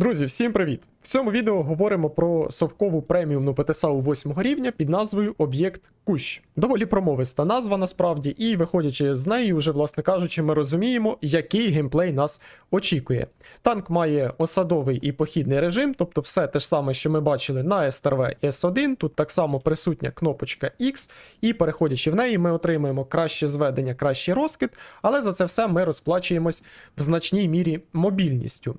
Друзі, всім привіт! В цьому відео говоримо про совкову преміумну ПТСАУ 8 рівня під назвою Об'єкт Кущ. Доволі промовиста назва насправді, і виходячи з неї, вже, власне кажучи, ми розуміємо, який геймплей нас очікує. Танк має осадовий і похідний режим, тобто все те ж саме, що ми бачили на СТРВ S1. Тут так само присутня кнопочка X, і переходячи в неї, ми отримаємо краще зведення, кращий розкид, але за це все ми розплачуємось в значній мірі мобільністю.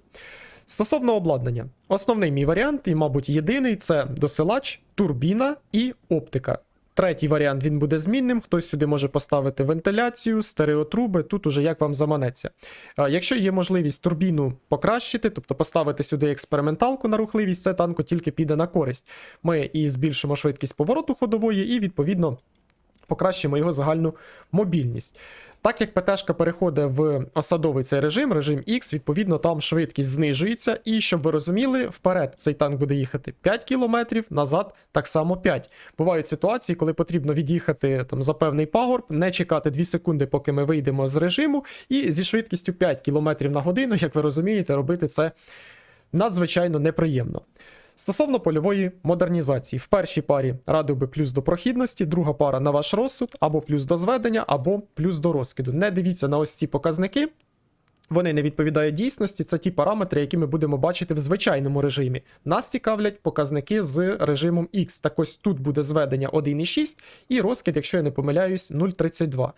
Стосовно обладнання, основний мій варіант, і, мабуть, єдиний це досилач, турбіна і оптика. Третій варіант він буде змінним. Хтось сюди може поставити вентиляцію, стереотруби, тут уже як вам заманеться. Якщо є можливість турбіну покращити, тобто поставити сюди експерименталку на рухливість, це танку тільки піде на користь. Ми і збільшимо швидкість повороту ходової, і відповідно покращимо його загальну мобільність. Так як ПТшка переходить в осадовий цей режим, режим X, відповідно, там швидкість знижується, і щоб ви розуміли, вперед цей танк буде їхати 5 км, назад так само 5. Бувають ситуації, коли потрібно від'їхати там за певний пагорб, не чекати 2 секунди, поки ми вийдемо з режиму, і зі швидкістю 5 км на годину, як ви розумієте, робити це надзвичайно неприємно. Стосовно польової модернізації, в першій парі радив би плюс до прохідності, друга пара на ваш розсуд, або плюс до зведення, або плюс до розкиду. Не дивіться на ось ці показники. Вони не відповідають дійсності, це ті параметри, які ми будемо бачити в звичайному режимі. Нас цікавлять показники з режимом X. Так ось тут буде зведення 1,6 і розкид, якщо я не помиляюсь, 0,32.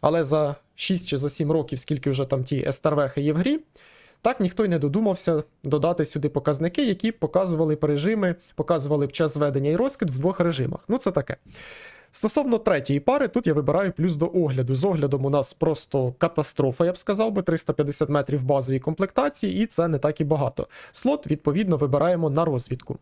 Але за 6 чи за 7 років, скільки вже там ті СТРВХи є в грі, так ніхто й не додумався додати сюди показники, які показували б режими, показували б час зведення і розкид в двох режимах. Ну, це таке. Стосовно третьої пари, тут я вибираю плюс до огляду. З оглядом у нас просто катастрофа, я б сказав би, 350 метрів базової комплектації, і це не так і багато. Слот, відповідно, вибираємо на розвідку.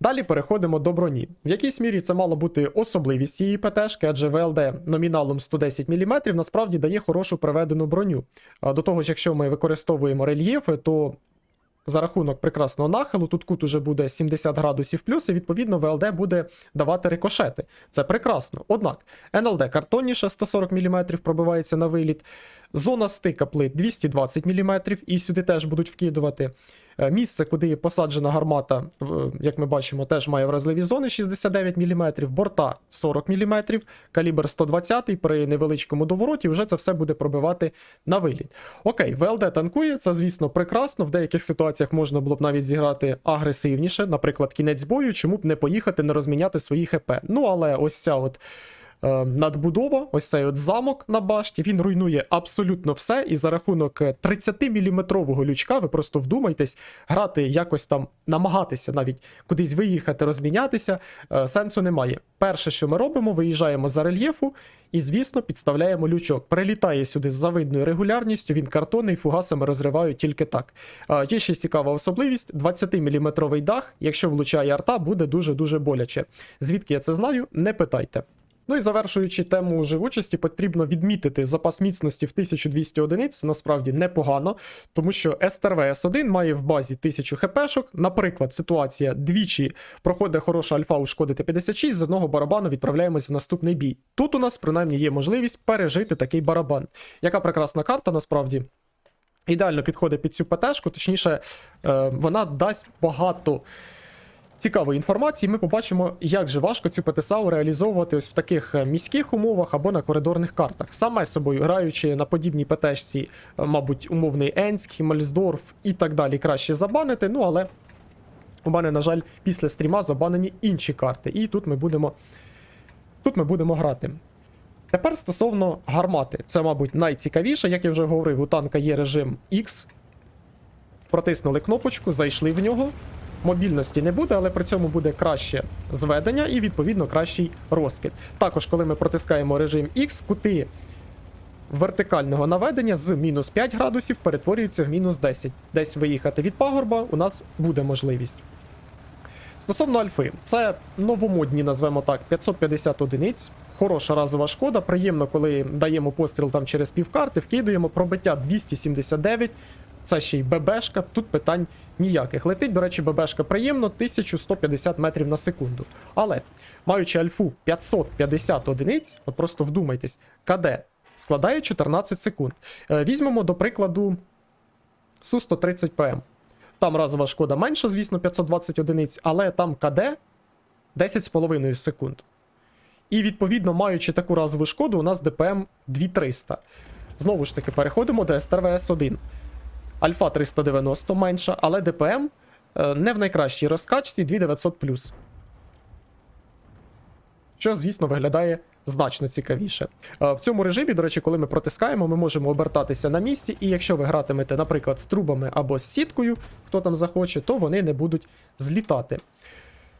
Далі переходимо до броні. В якійсь мірі це мала бути особливість цієї ПТшки, адже ВЛД номіналом 110 мм насправді дає хорошу приведену броню. До того ж, якщо ми використовуємо рельєфи, то за рахунок прекрасного нахилу, тут кут уже буде 70 градусів плюс, і відповідно ВЛД буде давати рикошети. Це прекрасно. Однак НЛД картонніше 140 мм пробивається на виліт. Зона стика плит 220 мм, і сюди теж будуть вкидувати. Е, Місце, куди посаджена гармата, як ми бачимо, теж має вразливі зони 69 мм, борта 40 мм, калібр 120 при невеличкому довороті вже це все буде пробивати на виліт. Окей, ВЛД танкує, це, звісно, прекрасно. В деяких ситуаціях можна було б навіть зіграти агресивніше, наприклад, кінець бою, чому б не поїхати, не розміняти свої ХП. Ну, але ось ця от надбудова, ось цей от замок на башті, він руйнує абсолютно все. І за рахунок 30-мм лючка, ви просто вдумайтесь, грати якось там, намагатися навіть кудись виїхати, розмінятися, е, сенсу немає. Перше, що ми робимо, виїжджаємо за рельєфу і, звісно, підставляємо лючок. Прилітає сюди з завидною регулярністю, він картонний, фугасами розривають тільки так. Е, Є ще цікава особливість: 20-мм дах, якщо влучає арта, буде дуже-дуже боляче. Звідки я це знаю, не питайте. Ну і завершуючи тему живучості, потрібно відмітити запас міцності в 1200 одиниць. Насправді непогано, тому що СТРВС 1 має в базі 1000 хпшок. Наприклад, ситуація двічі проходить хороша альфа ушкодити 56, з одного барабану відправляємось в наступний бій. Тут у нас принаймні є можливість пережити такий барабан. Яка прекрасна карта, насправді. Ідеально підходить під цю ПТшку, точніше, е, вона дасть багато цікавої інформації, ми побачимо, як же важко цю ПТСАУ реалізовувати ось в таких е, міських умовах або на коридорних картах. Саме собою, граючи на подібній ПТшці, е, мабуть, умовний Енськ, Хімельсдорф і так далі, краще забанити. Ну але у мене, на жаль, після стріма забанені інші карти. І тут ми будемо, тут ми будемо грати. Тепер стосовно гармати, це, мабуть, найцікавіше, як я вже говорив, у танка є режим X. Протиснули кнопочку, зайшли в нього. Мобільності не буде, але при цьому буде краще зведення і, відповідно, кращий розкид. Також, коли ми протискаємо режим X, кути вертикального наведення з мінус 5 градусів перетворюються в мінус 10. Десь виїхати від пагорба у нас буде можливість. Стосовно альфи, це новомодні, назвемо так, 550 одиниць. Хороша разова шкода. Приємно, коли даємо постріл там через півкарти, вкидуємо пробиття 279. Це ще й ББшка, тут питань ніяких. Летить, до речі, ББшка приємно, 1150 метрів на секунду. Але, маючи альфу 550 одиниць, от просто вдумайтесь, КД складає 14 секунд. Е, Візьмемо, до прикладу, Су-130 ПМ. Там разова шкода менша, звісно, 520 одиниць, але там КД 10,5 секунд. І відповідно, маючи таку разову шкоду, у нас ДПМ 2300. Знову ж таки, переходимо до СТРВС 1. Альфа 390 менша, але ДПМ е, не в найкращій розкачці 2900 Що, звісно, виглядає значно цікавіше. Е, В цьому режимі, до речі, коли ми протискаємо, ми можемо обертатися на місці, і якщо ви гратимете, наприклад, з трубами або з сіткою, хто там захоче, то вони не будуть злітати.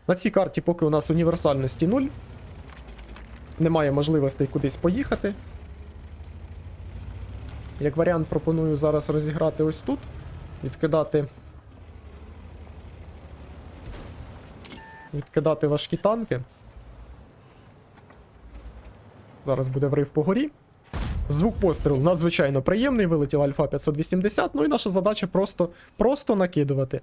На цій карті, поки у нас універсальності 0, немає можливостей кудись поїхати. Як варіант, пропоную зараз розіграти ось тут, відкидати. Відкидати важкі танки. Зараз буде врив по горі. Звук пострілу надзвичайно приємний, вилетіла Альфа 580, ну і наша задача просто, просто накидувати.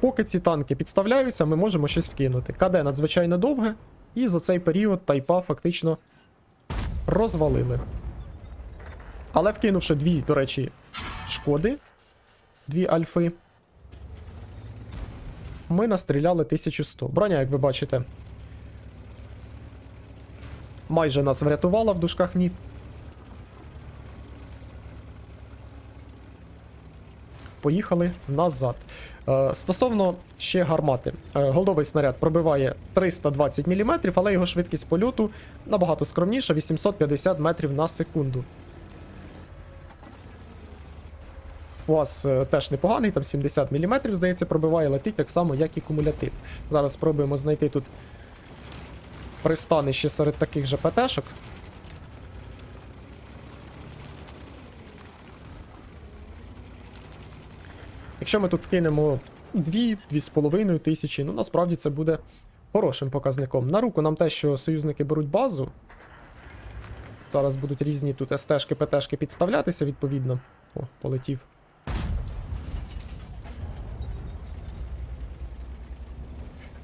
Поки ці танки підставляються, ми можемо щось вкинути. КД надзвичайно довге, і за цей період тайпа фактично розвалили. Але вкинувши дві, до речі, шкоди, дві альфи, ми настріляли 1100. Броня, як ви бачите, майже нас врятувала в дужках ні. Поїхали назад. Е, стосовно ще гармати. Е, голдовий снаряд пробиває 320 мм, але його швидкість польоту набагато скромніша 850 метрів на секунду. Вас е, теж непоганий, там 70 мм, здається, пробиває, летить так само, як і кумулятив. Зараз спробуємо знайти тут пристанище серед таких же ПТшок. Якщо ми тут вкинемо 2-2,5 тисячі, ну насправді це буде хорошим показником. На руку нам те, що союзники беруть базу. Зараз будуть різні тут СТшки, ПТшки підставлятися, відповідно. О, полетів.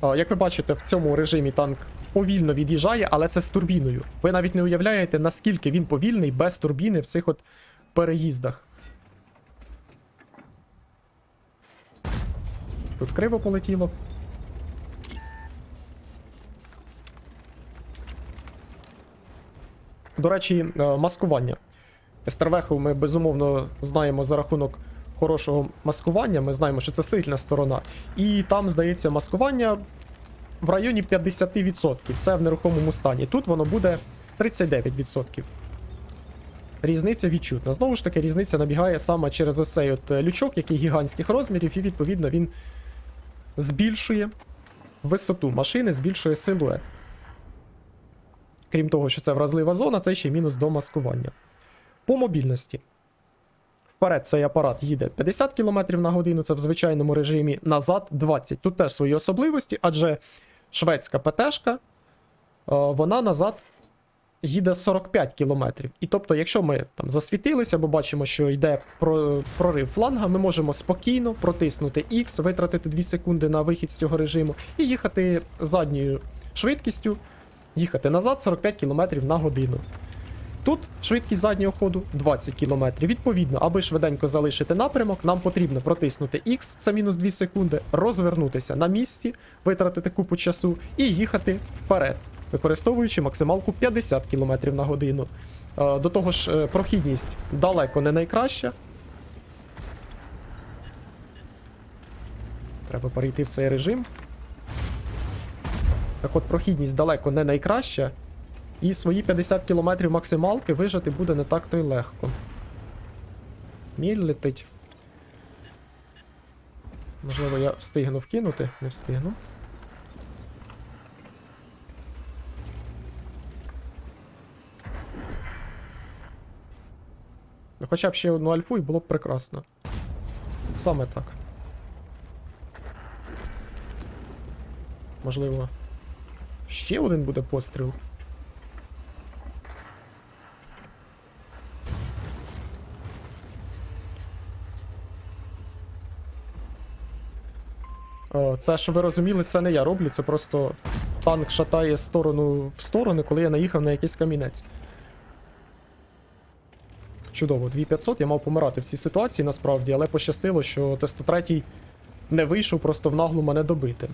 Як ви бачите, в цьому режимі танк повільно від'їжджає, але це з турбіною. Ви навіть не уявляєте, наскільки він повільний без турбіни в цих от переїздах. Тут криво полетіло. До речі, е, маскування. Естервеху ми безумовно знаємо за рахунок хорошого маскування. Ми знаємо, що це сильна сторона. І там, здається, маскування в районі 50%. Це в нерухомому стані. Тут воно буде 39%. Різниця відчутна. Знову ж таки, різниця набігає саме через ось от е, лючок, який гігантських розмірів, і відповідно він збільшує висоту машини, збільшує силует. Крім того, що це вразлива зона, це ще мінус до маскування. По мобільності. Вперед цей апарат їде 50 км на годину, це в звичайному режимі, назад 20. Тут теж свої особливості, адже шведська ПТшка, е, вона назад їде 45 км. І тобто, якщо ми там засвітилися, бо бачимо, що йде прорив фланга, ми можемо спокійно протиснути X, витратити 2 секунди на вихід з цього режиму і їхати задньою швидкістю, їхати назад 45 км на годину. Тут швидкість заднього ходу 20 км. Відповідно, аби швиденько залишити напрямок, нам потрібно протиснути X, це мінус 2 секунди, розвернутися на місці, витратити купу часу і їхати вперед, використовуючи максималку 50 км на годину. Е, До того ж, е, прохідність далеко не найкраща. Треба перейти в цей режим. Так от, прохідність далеко не найкраща. І свої 50 км максималки вижати буде не так то й легко. Міль летить. Можливо, я встигну вкинути, не встигну. Ну, Хоча б ще одну альфу і було б прекрасно. Саме так. Можливо. Ще один буде постріл. Це, щоб ви розуміли, це не я роблю, це просто танк шатає сторону в сторону, коли я наїхав на якийсь камінець. Чудово, 2500. Я мав помирати в цій ситуації насправді, але пощастило, що Т-103 не вийшов просто в наглу мене добити.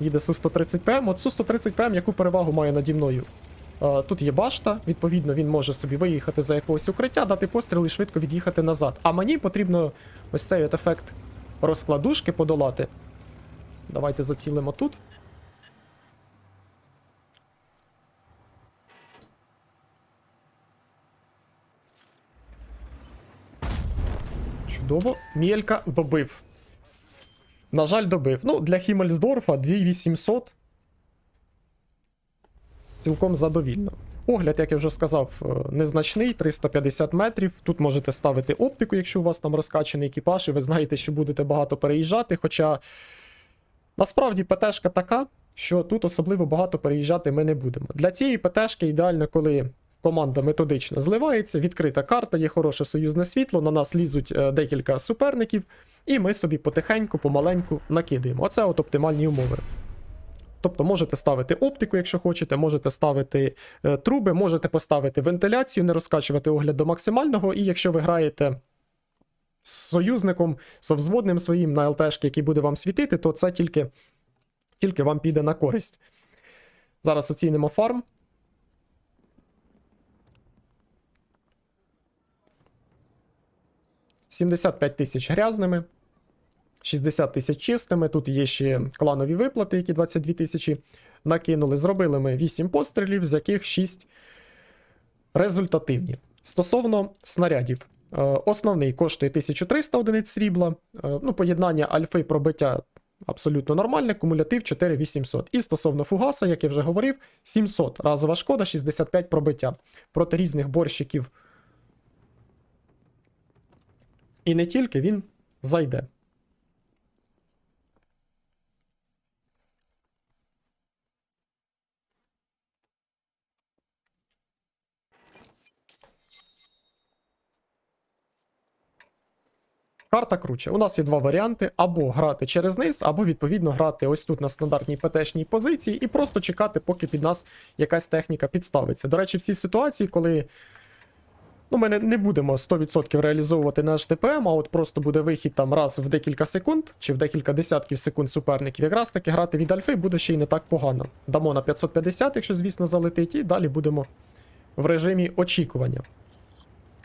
Їде Су-130 ПМ. От Су-130 ПМ яку перевагу має наді мною? Е, Тут є башта, відповідно, він може собі виїхати за якогось укриття, дати постріл і швидко від'їхати назад. А мені потрібно ось цей ефект розкладушки подолати. Давайте зацілимо тут. Чудово. Мєлька добив. На жаль, добив. Ну, для Хіммельсдорфа 2800. Цілком задовільно. Огляд, як я вже сказав, е, незначний, 350 метрів. Тут можете ставити оптику, якщо у вас там розкачаний екіпаж, і ви знаєте, що будете багато переїжджати. Хоча насправді ПТшка така, що тут особливо багато переїжджати ми не будемо. Для цієї ПТшки ідеально, коли команда методично зливається, відкрита карта, є хороше союзне світло, на нас лізуть е, декілька суперників, і ми собі потихеньку, помаленьку накидуємо. Оце от оптимальні умови. Тобто можете ставити оптику, якщо хочете, можете ставити е, труби, можете поставити вентиляцію, не розкачувати огляд до максимального, і якщо ви граєте з союзником, совзводним своїм на ЛТшки, який буде вам світити, то це тільки, тільки вам піде на користь. Зараз оцінимо фарм. «75 тисяч грязними, 60 тисяч чистими. Тут є ще кланові виплати, які 22 тисячі накинули. Зробили ми 8 пострілів, з яких 6 результативні. Стосовно снарядів. Е, Основний коштує 1300 одиниць срібла. Е, Ну, поєднання альфи пробиття абсолютно нормальне, кумулятив 4800. І стосовно фугаса, як я вже говорив, 700 разова шкода, 65 пробиття. Проти різних борщиків. І не тільки він зайде. Карта круче. У нас є два варіанти: або грати через низ, або відповідно грати ось тут на стандартній ПТшній позиції і просто чекати, поки під нас якась техніка підставиться. До речі, в цій ситуації, коли ну, ми не, не будемо 100% реалізовувати наш ТПМ, а от просто буде вихід там раз в декілька секунд чи в декілька десятків секунд суперників. Якраз таки грати від альфи буде ще й не так погано. Дамо на 550, якщо, звісно, залетить, і далі будемо в режимі очікування.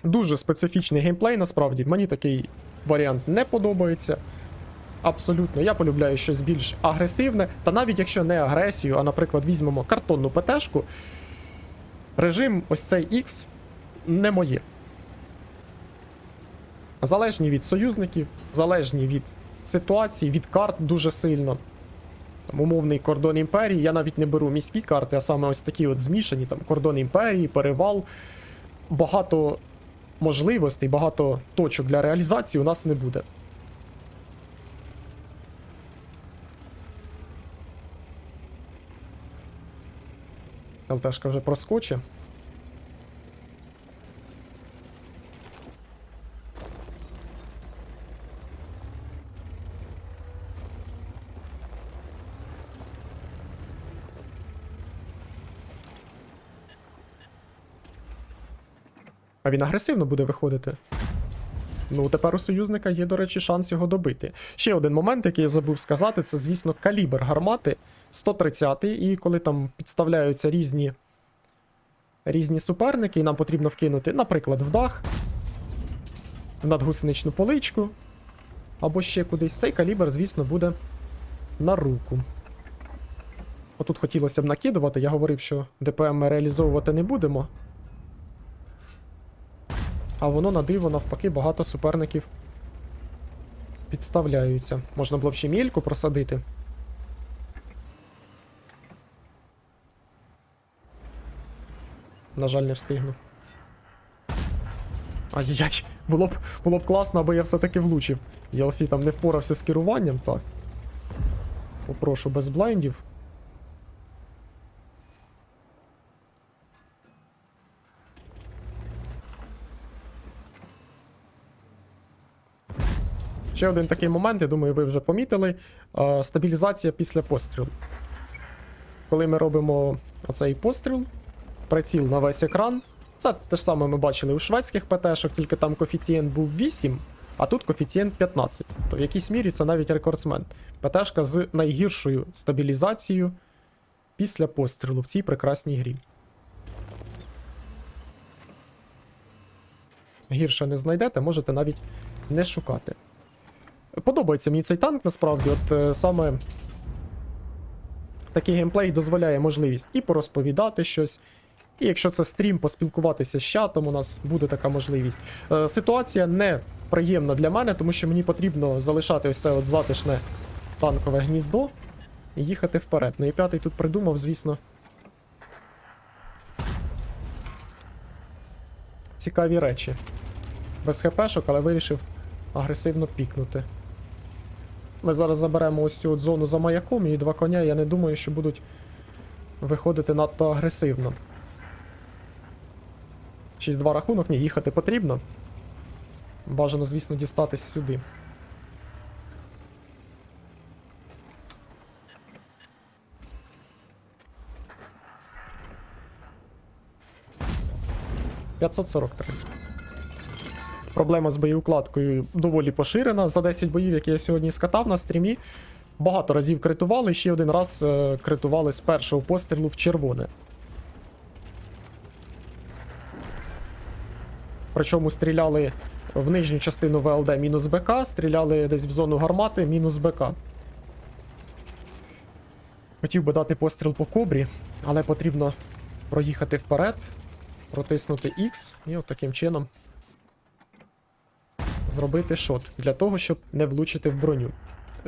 Дуже специфічний геймплей, насправді. Мені такий варіант не подобається. Абсолютно, я полюбляю щось більш агресивне. Та навіть якщо не агресію, а, наприклад, візьмемо картонну ПТшку, режим ось цей X не моє. Залежні від союзників, залежні від ситуації, від карт дуже сильно. Там умовний кордон імперії. Я навіть не беру міські карти, а саме ось такі от змішані, там кордон імперії, перевал. Багато можливостей, багато точок для реалізації у нас не буде. ЛТшка вже проскоче. А він агресивно буде виходити. Ну, тепер у союзника є, до речі, шанс його добити. Ще один момент, який я забув сказати, це, звісно, калібр гармати 130 і коли там підставляються різні різні суперники, і нам потрібно вкинути, наприклад, в дах, в надгусеничну поличку, або ще кудись. Цей калібр, звісно, буде на руку. Отут хотілося б накидувати, я говорив, що ДПМ ми реалізовувати не будемо. А воно на диво, навпаки, багато суперників підставляються. Можна було б ще мільку просадити. На жаль, не встигну. Ай-яй-яй, було б, було б класно, аби я все-таки влучив. DLC там не впорався з керуванням, так. Попрошу без блайндів. Ще один такий момент, я думаю, ви вже помітили. Стабілізація після пострілу. Коли ми робимо оцей постріл, приціл на весь екран, Це те ж саме ми бачили у шведських ПТ-шок, тільки там коефіцієнт був 8, а тут коефіцієнт 15. То в якійсь мірі це навіть рекордсмен. ПТ-шка з найгіршою стабілізацією після пострілу в цій прекрасній грі. Гірше не знайдете, можете навіть не шукати. Подобається мені цей танк насправді. От е, саме такий геймплей дозволяє можливість і порозповідати щось. І якщо це стрім, поспілкуватися з чатом, у нас буде така можливість. Е, ситуація не приємна для мене, тому що мені потрібно залишати ось це от затишне танкове гніздо і їхати вперед. Ну і п'ятий тут придумав, звісно. Цікаві речі. Без хпшок, але вирішив агресивно пікнути. Ми зараз заберемо ось цю от зону за маяком, і два коня, я не думаю, що будуть виходити надто агресивно. 6-2 рахунок, ні, їхати потрібно. Бажано, звісно, дістатись сюди. «543». Проблема з боєукладкою доволі поширена. За 10 боїв, які я сьогодні скатав на стрімі, багато разів критували, ще один раз е, критували з першого пострілу в червоне. Причому стріляли в нижню частину ВЛД мінус БК, стріляли десь в зону гармати мінус БК. Хотів би дати постріл по кобрі, але потрібно проїхати вперед, протиснути X і от таким чином зробити шот для того, щоб не влучити в броню.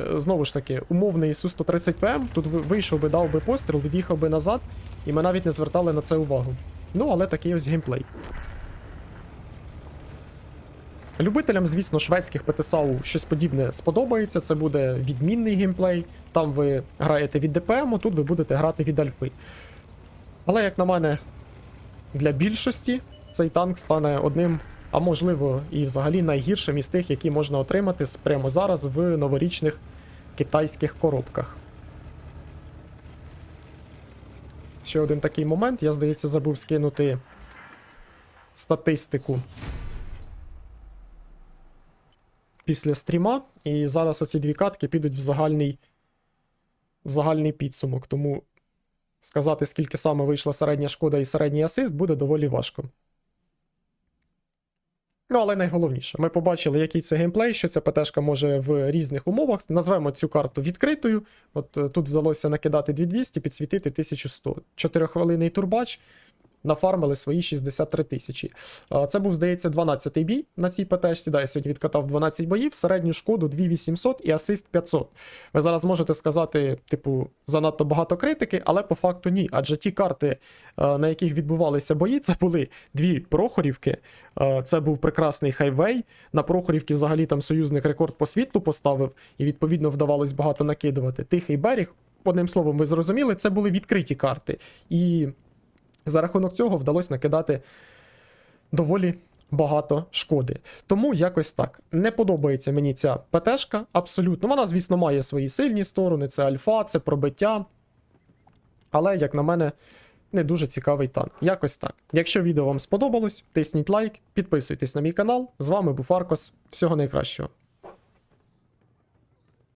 Е, Знову ж таки, умовний Су-130 ПМ, тут вийшов би, дав би постріл, від'їхав би назад, і ми навіть не звертали на це увагу. Ну, але такий ось геймплей. Любителям, звісно, шведських ПТСАУ щось подібне сподобається. Це буде відмінний геймплей. Там ви граєте від ДПМу, тут ви будете грати від Альфи. Але, як на мене, для більшості цей танк стане одним, а можливо, і взагалі найгіршим із тих, які можна отримати прямо зараз в новорічних китайських коробках. Ще один такий момент, я, здається, забув скинути статистику після стріма, і зараз оці дві катки підуть в загальний, в загальний підсумок. Тому сказати, скільки саме вийшла середня шкода і середній асист, буде доволі важко. Ну, але найголовніше, ми побачили, який це геймплей, що ця ПТшка може в різних умовах. Назвемо цю карту відкритою. От е, тут вдалося накидати 2200, підсвітити 1100. 4 турбач. Нафармили свої 63 тисячі. Це був, здається, 12-й бій на цій ПТшці. Да, я сьогодні відкатав 12 боїв, середню шкоду 2800 і асист 500. Ви зараз можете сказати, типу, занадто багато критики, але по факту ні. Адже ті карти, на яких відбувалися бої, це були дві Прохорівки. Це був прекрасний хайвей. На Прохорівці взагалі там союзник рекорд по світлу поставив, і відповідно вдавалось багато накидувати. Тихий берег. Одним словом, ви зрозуміли, це були відкриті карти. І за рахунок цього вдалося накидати доволі багато шкоди. Тому якось так. Не подобається мені ця ПТшка, абсолютно. Вона, звісно, має свої сильні сторони, це альфа, це пробиття. Але, як на мене, не дуже цікавий танк. Якось так. Якщо відео вам сподобалось, тисніть лайк, підписуйтесь на мій канал. З вами був Аркос. Всього найкращого.